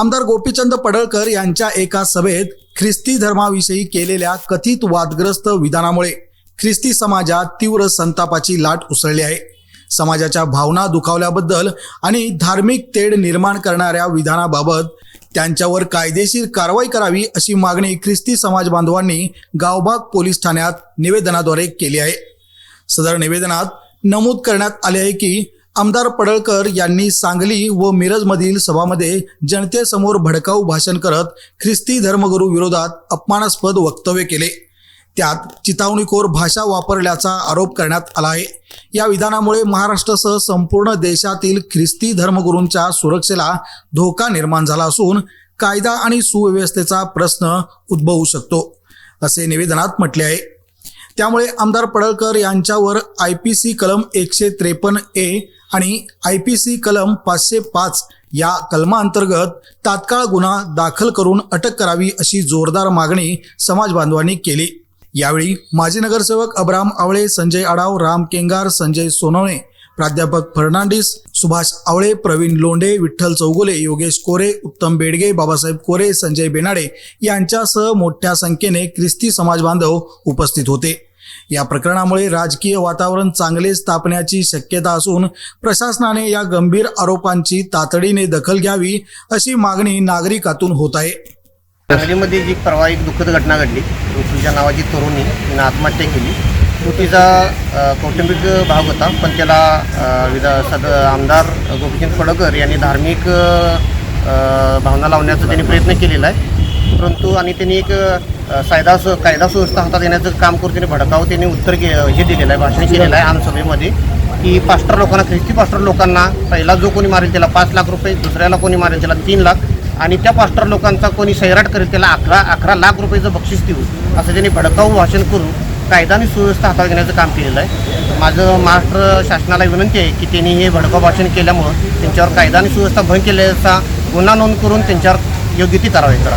आमदार गोपीचंद पडळकर यांच्या एका सभेत ख्रिस्ती धर्माविषयी केलेल्या कथित वादग्रस्त विधानामुळे ख्रिस्ती समाजात तीव्र संतापाची लाट उसळली आहे. समाजाच्या भावना दुखावल्याबद्दल आणि धार्मिक तेढ निर्माण करणाऱ्या विधानाबाबत त्यांच्यावर कायदेशीर कारवाई करावी अशी मागणी ख्रिस्ती समाज बांधवांनी गावबाग पोलीस ठाण्यात निवेदनाद्वारे केली आहे. सदर निवेदनात नमूद करण्यात आले आहे की आमदार पडळकर यांनी सांगली व मिरजमधील सभामध्ये जनतेसमोर भडकाऊ भाषण करत ख्रिस्ती धर्मगुरू विरोधात अपमानास्पद वक्तव्य केले. त्यात चितावणीखोर भाषा वापरल्याचा आरोप करण्यात आला आहे. या विधानामुळे महाराष्ट्रासह संपूर्ण देशातील ख्रिस्ती धर्मगुरूंच्या सुरक्षेला धोका निर्माण झाला असून कायदा आणि सुव्यवस्थेचा प्रश्न उद्भवू शकतो असे निवेदनात म्हटले आहे. त्यामुळे आमदार पडळकर यांच्यावर आय पी सी कलम एकशे त्रेपन्न ए आणि आय पी सी कलम पाचशे पाच या कलमांतर्गत तात्काळ गुन्हा दाखल करून अटक करावी अशी जोरदार मागणी समाज बांधवांनी केली. यावेळी माजी नगरसेवक अब्राम आवळे संजय आडाव राम केंगार संजय सोनवणे प्राध्यापक फर्नांडिस सुभाष आवळे प्रवीण लोंढे विठ्ठल चौगुले योगेश कोरे उत्तम बेडगे बाबासाहेब कोरे संजय बेनाडे यांच्यासह मोठ्या संख्येने ख्रिस्ती समाज बांधव उपस्थित होते. या प्रकरणामुळे राजकीय वातावरण चांगले स्थापण्याची शक्यता असून प्रशासनाने या गंभीर आरोपांची तातडीने दखल घ्यावी अशी मागणी नागरिकातून होत आहे. सांगलीमध्ये जी परवा एक दुःखद घटना घडली तुझ्या नावाची तरुणी तिनं आत्महत्या केली. तो तिचा कौटुंबिक भाग होता पण त्याला विधा सद आमदार गोपीचंद पडकर यांनी धार्मिक भावना लावण्याचा त्यांनी प्रयत्न केलेला आहे. परंतु आणि त्यांनी एक कायदा कायदा सुव्यवस्था हातात येण्याचं काम करून त्यांनी भडकाव त्यांनी उत्तर के हे दिलेलं आहे भाषण केलेलं आहे आमसभेमध्ये की पास्टर लोकांना ख्रिस्ती पास्टर लोकांना पहिला जो कोणी मारेल त्याला पाच लाख रुपये दुसऱ्याला कोणी मारेल त्याला तीन लाख आणि त्या पास्टर लोकांचा कोणी सैराट करेल त्याला अकरा अकरा लाख रुपयेचं बक्षीस देऊ असं त्यांनी भडकावू भाषण करून कायदा आणि सुव्यवस्था हातात घेण्याचं काम केलेलं आहे. माझं महाराष्ट्र शासनाला विनंती आहे की त्यांनी हे भडकाव भाषण केल्यामुळं त्यांच्यावर कायदा आणि सुव्यवस्था भंग केल्याचा गुन्हा नोंद करून त्यांच्यावर योग्य ती कारवाई करा.